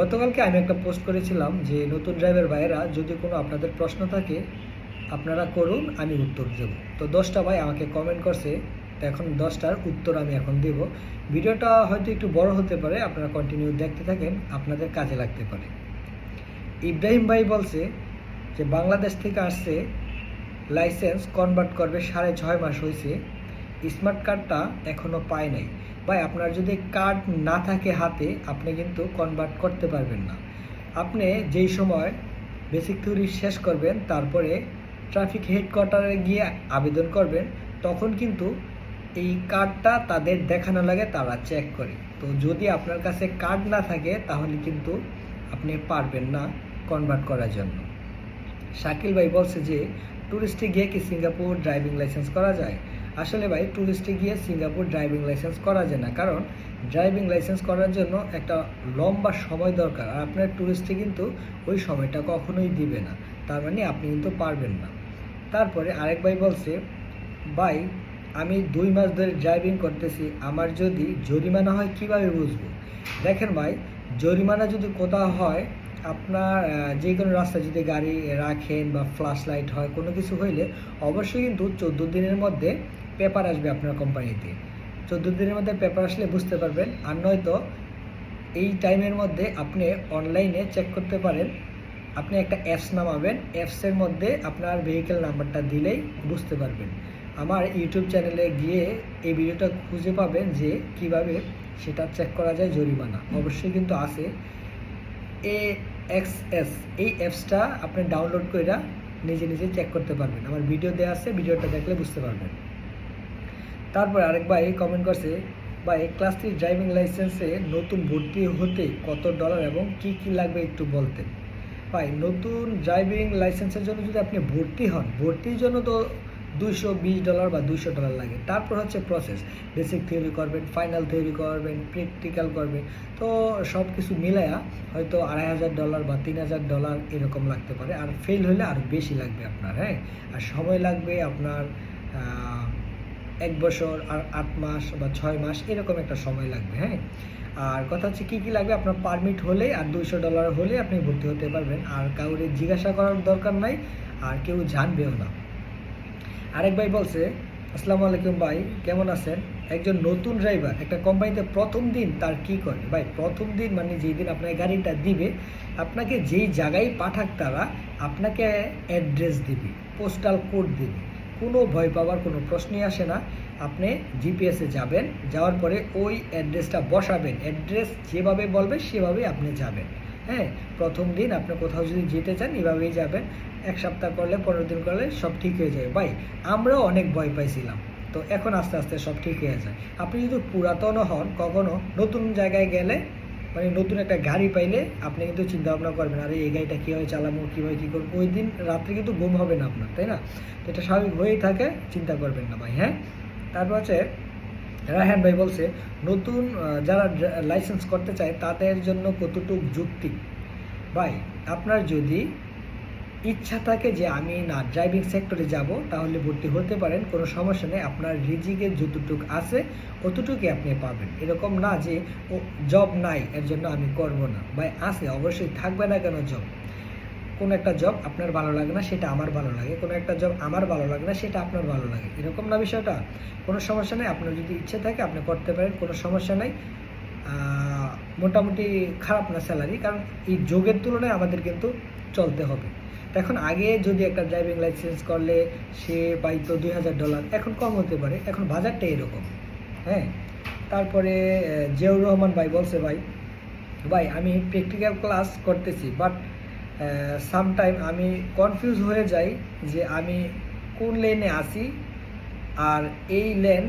গতকালকে আমি একটা পোস্ট করেছিলাম যে নতুন ড্রাইভার ভাইয়েরা যদি কোনো আপনাদের প্রশ্ন থাকে, আপনারা করুন, আমি উত্তর দেব। তো দশটা ভাই আমাকে কমেন্ট করছে, তো এখন দশটার উত্তর আমি এখন দেব। ভিডিওটা হয়তো একটু বড় হতে পারে, আপনারা কন্টিনিউ দেখতে থাকেন, আপনাদের কাজে লাগতে পারে। ইব্রাহিম ভাই বলছে যে, বাংলাদেশ থেকে আসছে লাইসেন্স কনভার্ট করবে সাড়ে ছয় মাস হয়েছে স্মার্ট কার্ডটা এখনও পায় নাই। ভাই, আপনার যদি কার্ড না থাকে হাতে, আপনি কিন্তু কনভার্ট করতে পারবেন না। আপনি যেই সময় বেসিক থিওরি শেষ করবেন, তারপরে ট্রাফিক হেডকোয়ার্টারে গিয়ে আবেদন করবেন, তখন কিন্তু এই কার্ডটা তাদের দেখানো লাগে, তারা চেক করে। তো যদি আপনার কাছে কার্ড না থাকে, তাহলে কিন্তু আপনি পারবেন না কনভার্ট করার জন্য। শাকিল ভাই বলছে যে ট্যুরিস্টে গিয়ে কি সিঙ্গাপুর ড্রাইভিং লাইসেন্স করা যায়? আসলে ভাই ট্যুরিস্টে গিয়ে সিঙ্গাপুর ড্রাইভিং লাইসেন্স করা যায় না। কারণ ড্রাইভিং লাইসেন্স করার জন্য একটা লম্বা সময় দরকার। আর আপনার ট্যুরিস্টে কিন্তু ওই সময়টা কখনোই দিবে না। তার মানে আপনি কিন্তু পারবেন না। তারপরে আরেক ভাই বলছে, ভাই, আমি দুই মাস ধরে ড্রাইভিং করতেছি। আমার যদি জরিমানা হয় কীভাবে বুঝব? দেখেন ভাই, জরিমানা যদি কোথাও হয়, আপনার যে কোনো রাস্তায় যদি গাড়ি রাখেন বা ফ্ল্যাশ লাইট হয়, কোনো কিছু হইলে অবশ্যই কিন্তু চোদ্দ দিনের মধ্যে পেপার আসবে আপনার কোম্পানিতে চোদ্দ দিনের মধ্যে পেপার আসলে বুঝতে পারবেন। আর নয়তো এই টাইমের মধ্যে আপনি অনলাইনে চেক করতে পারেন। আপনি একটা অ্যাপস নামাবেন। অ্যাপসের মধ্যে আপনার ভেহিকেল নাম্বারটা দিলেই বুঝতে পারবেন। আমার ইউটিউব চ্যানেলে গিয়ে এই ভিডিওটা খুঁজে পাবেন যে কীভাবে সেটা চেক করা যায় জরিমানা। অবশ্যই কিন্তু আছে। এ এক্স এস এই অ্যাপসটা আপনি ডাউনলোড করে নিজে নিজে চেক করতে পারবেন। আমার ভিডিও দেওয়া আছে ভিডিওটা দেখলে বুঝতে পারবেন। তারপর আরেক ভাই কমেন্ট করছে ভাই ক্লাস থ্রি ড্রাইভিং লাইসেন্সে নতুন ভর্তি হতে কত ডলার এবং কি কি লাগবে একটু বলতেন। ভাই, নতুন ড্রাইভিং লাইসেন্সের জন্য যদি আপনি ভর্তি হন, ভর্তির জন্য তো দুইশো বিশ ডলার বা দুইশো ডলার লাগে। তারপর হচ্ছে প্রসেস বেসিক থিওরি করবেন ফাইনাল থিওরি করবেন প্র্যাকটিক্যাল করবেন, তো সব কিছু মিলায়া হয়তো আড়াই হাজার ডলার বা তিন হাজার ডলার এরকম লাগতে পারে। আর ফেল হলে আরও বেশি লাগবে আপনার হ্যাঁ? আর সময় লাগবে আপনার এক বছর আর আট মাস বা ছয় মাস এরকম একটা সময় লাগবে হ্যাঁ? আর কথা হচ্ছে কী কী লাগবে? আপনার পারমিট হলে আর দুইশো ডলার হলে আপনি ভর্তি হতে পারবেন। আর কাউরে জিজ্ঞাসা করার দরকার নাই, আর কেউ জানবেও না। আরেক ভাই বলছে, আসসালামু আলাইকুম ভাই, কেমন আছেন? একজন নতুন ড্রাইভার একটা কোম্পানিতে প্রথম দিন তার কি করে? ভাই, প্রথম দিন মানে যেই দিন আপনার গাড়িটা দিবে, আপনাকে যেই জায়গায় পাঠাক তারা, আপনাকে অ্যাড্রেস দিবে পোস্টাল কোড দিবে। কোনো ভয় পাওয়ার কোনো প্রশ্নই আসে না। আপনি জিপিএসে যাবেন, যাওয়ার পরে ওই অ্যাড্রেসটা বসাবেন। অ্যাড্রেস যেভাবে বলবে সেভাবেই আপনি যাবেন। হ্যাঁ প্রথম দিন আপনি কোথাও যদি যেতে চান, এভাবেই যাবেন। এক সপ্তাহ করলে, পনেরো দিন করলে সব ঠিক হয়ে যাবে। ভাই, আমরাও অনেক ভয় পাইছিলাম। তো এখন আস্তে আস্তে সব ঠিক হয়ে যায়। আপনি যদি পুরাতনও হন, কখনো নতুন জায়গায় গেলে মানে নতুন একটা গাড়ি পাইলে আপনি কিন্তু চিন্তা ভাবনা করবেন, আরে, এই গাড়িটা কীভাবে চালাবো, কীভাবে কী করব? ওই দিন রাত্রে কিন্তু ঘুম হবে না আপনার, তাই না? তো এটা স্বাভাবিক হয়েই থাকে, চিন্তা করবেন না ভাই হ্যাঁ? তারপর হচ্ছে, রায়হান ভাই বলছে, নতুন যারা লাইসেন্স করতে চায়, তাদের জন্য কতটুক যুক্তি? ভাই, আপনার যদি ইচ্ছা থাকে যে আমি না ড্রাইভিং সেক্টরে যাব, তাহলে ভর্তি হতে পারেন, কোনো সমস্যা নেই, আপনার রিজিকের যতটুক আছে, অতটুকুই আপনি পাবেন। এরকম না যে, ও জব নাই, এর জন্য আমি করব না। বা আছে, অবশ্যই থাকবে না কেন জব কোনো একটা জব আপনার ভালো লাগে না, সেটা আমার ভালো লাগে। কোনো একটা জব আমার ভালো লাগে না, সেটা আপনার ভালো লাগে। এরকম না বিষয়টা? কোনো সমস্যা নেই, আপনার যদি ইচ্ছে থাকে, আপনি করতে পারেন, কোনো সমস্যা নেই। মোটামুটি খারাপ না স্যালারি কারণ এই যোগের তুলনায় আমাদের কিন্তু চলতে হবে। এখন আগে যদি একটা ড্রাইভিং লাইসেন্স করলে সে পাইতো দুই হাজার ডলার এখন কম হতে পারে। এখন বাজারটা এরকম। হ্যাঁ? তারপরে জিয়াউর রহমান ভাই বলছে, ভাই ভাই, আমি প্র্যাকটিক্যাল ক্লাস করতেছি বাট সামটাইম আমি কনফিউজ হয়ে যাই যে আমি কোন লেনে আসি আর এই লেন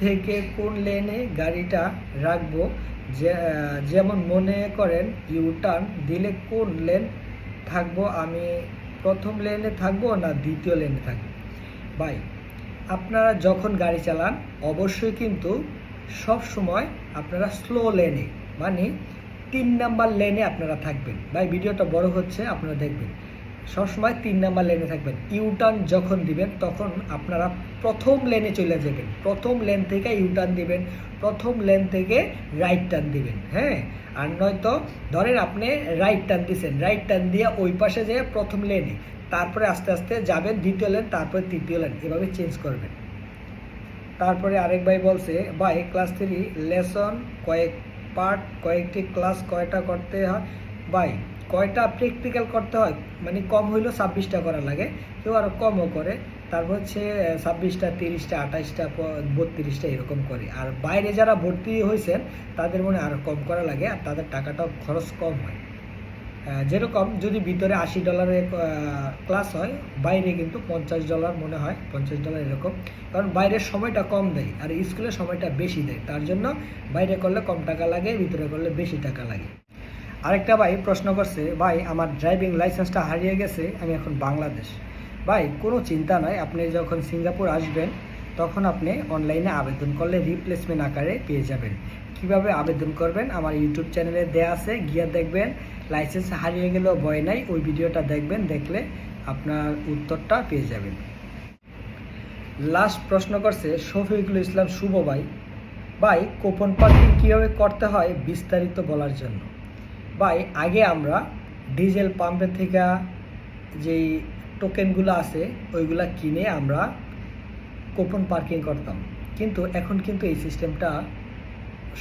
থেকে কোন লেনে গাড়িটা রাখব। যেমন মনে করেন ইউ টার্ন দিলে কোন লেন থাকব আমি প্রথম লেনে থাকব না দ্বিতীয় লেনে থাকব? বাই আপনারা যখন গাড়ি চালান, অবশ্যই কিন্তু সব সময় আপনারা স্লো লেনে মানে তিন নাম্বার লেনে আপনারা থাকবেন। ভাই, ভিডিওটা বড় হচ্ছে, আপনারা দেখবেন। সবসময় তিন নাম্বার লেনে থাকবেন। ইউটার্ন যখন দিবেন, তখন আপনারা প্রথম লেনে চলে যাবেন। প্রথম লেন থেকে ইউটার্ন দিবেন, প্রথম লেন থেকে রাইট টার্ন দিবেন হ্যাঁ? আর নয়তো ধরেন আপনি রাইট টার্ন দিছেন রাইট টার্ন দিয়ে ওই পাশে যেয়ে প্রথম লেনে তারপরে আস্তে আস্তে যাবেন দ্বিতীয় লেন তারপরে তৃতীয় লেন এভাবে চেঞ্জ করবেন। তারপরে আরেক ভাই বলছে, ভাই ক্লাস থ্রি লেসন কয়েক পার্ট কয়েকটি ক্লাস কয়টা করতে হয়? ভাই, কয়টা প্র্যাকটিক্যাল করতে হয়? মানে কম হইলেও ছাব্বিশটা করা লাগে, কেউ আরও কমও করে। তারপর হচ্ছে ছাব্বিশটা, তিরিশটা আঠাশটা বত্রিশটা এরকম করে। আর বাইরে যারা ভর্তি হয়েছেন তাদের মনে আরও কম করা লাগে, আর তাদের টাকাটাও খরচ কম হয়। যেরকম যদি ভিতরে আশি ডলারের ক্লাস হয়, বাইরে কিন্তু পঞ্চাশ ডলার মনে হয়, পঞ্চাশ ডলার এরকম। কারণ বাইরের সময়টা কম দেয়, আর স্কুলের সময়টা বেশি দেয়। তার জন্য বাইরে করলে কম টাকা লাগে, ভিতরে করলে বেশি টাকা লাগে। আরেকটা ভাই প্রশ্ন করছে, ভাই, আমার ড্রাইভিং লাইসেন্সটা হারিয়ে গেছে, আমি এখন বাংলাদেশ। ভাই, কোনো চিন্তা নয় আপনি যখন সিঙ্গাপুর আসবেন, তখন আপনি অনলাইনে আবেদন করলে রিপ্লেসমেন্ট আকারে পেয়ে যাবেন। কীভাবে আবেদন করবেন? আমার ইউটিউব চ্যানেলে দেয়া আছে, গিয়ে দেখবেন। লাইসেন্স হারিয়ে গেলেও ভয় নাই, ওই ভিডিওটা দেখবেন, দেখলে আপনার উত্তরটা পেয়ে যাবেন। লাস্ট প্রশ্ন করছে, শফিকুল ইসলাম শুভ ভাই। ভাই কোপন পার্কিং কীভাবে করতে হয়, বিস্তারিত বলার জন্য। ভাই, আগে আমরা ডিজেল পাম্পের থেকে যেই টোকেনগুলো আছে, ওইগুলা কিনে আমরা কোপন পার্কিং করতাম। কিন্তু এখন কিন্তু এই সিস্টেমটা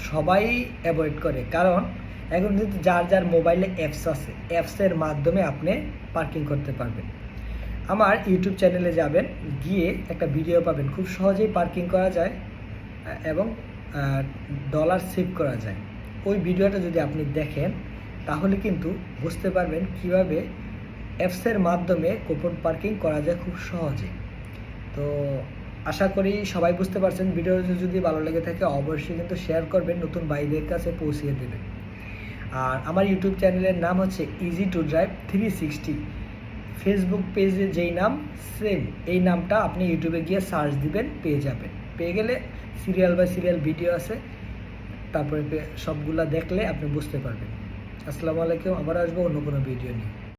সবাই অ্যাভয়েড করে। কারণ এখন কিন্তু যার যার মোবাইলে অ্যাপস আছে অ্যাপসের মাধ্যমে আপনি পার্কিং করতে পারবেন। আমার ইউটিউব চ্যানেলে যাবেন, গিয়ে একটা ভিডিও পাবেন। খুব সহজেই পার্কিং করা যায়, এবং ডলার সেভ করা যায়। ওই ভিডিওটা যদি আপনি দেখেন তাহলে কিন্তু বুঝতে পারবেন কীভাবে অ্যাপসের মাধ্যমে কুপন পার্কিং করা যায় খুব সহজে। তো আশা করি সবাই বুঝতে পারছেন, ভিডিওটি যদি ভালো লেগে থাকে অবশ্যই কিন্তু শেয়ার করবেন, নতুন বাইদের কাছে পৌঁছিয়ে দেবেন। আর আমার ইউটিউব চ্যানেলের নাম হচ্ছে easy to drive three sixty Facebook পেজে যেই নাম সেম এই নামটা আপনি ইউটিউবে গিয়ে সার্চ দিবেন, পেয়ে যাবেন। পেয়ে গেলে সিরিয়াল বাই সিরিয়াল ভিডিও আছে, তারপরে সবগুলা দেখলে আপনি বুঝতে পারবেন। আসসালামু আলাইকুম আবার আসব অন্য কোনো ভিডিও নিয়ে।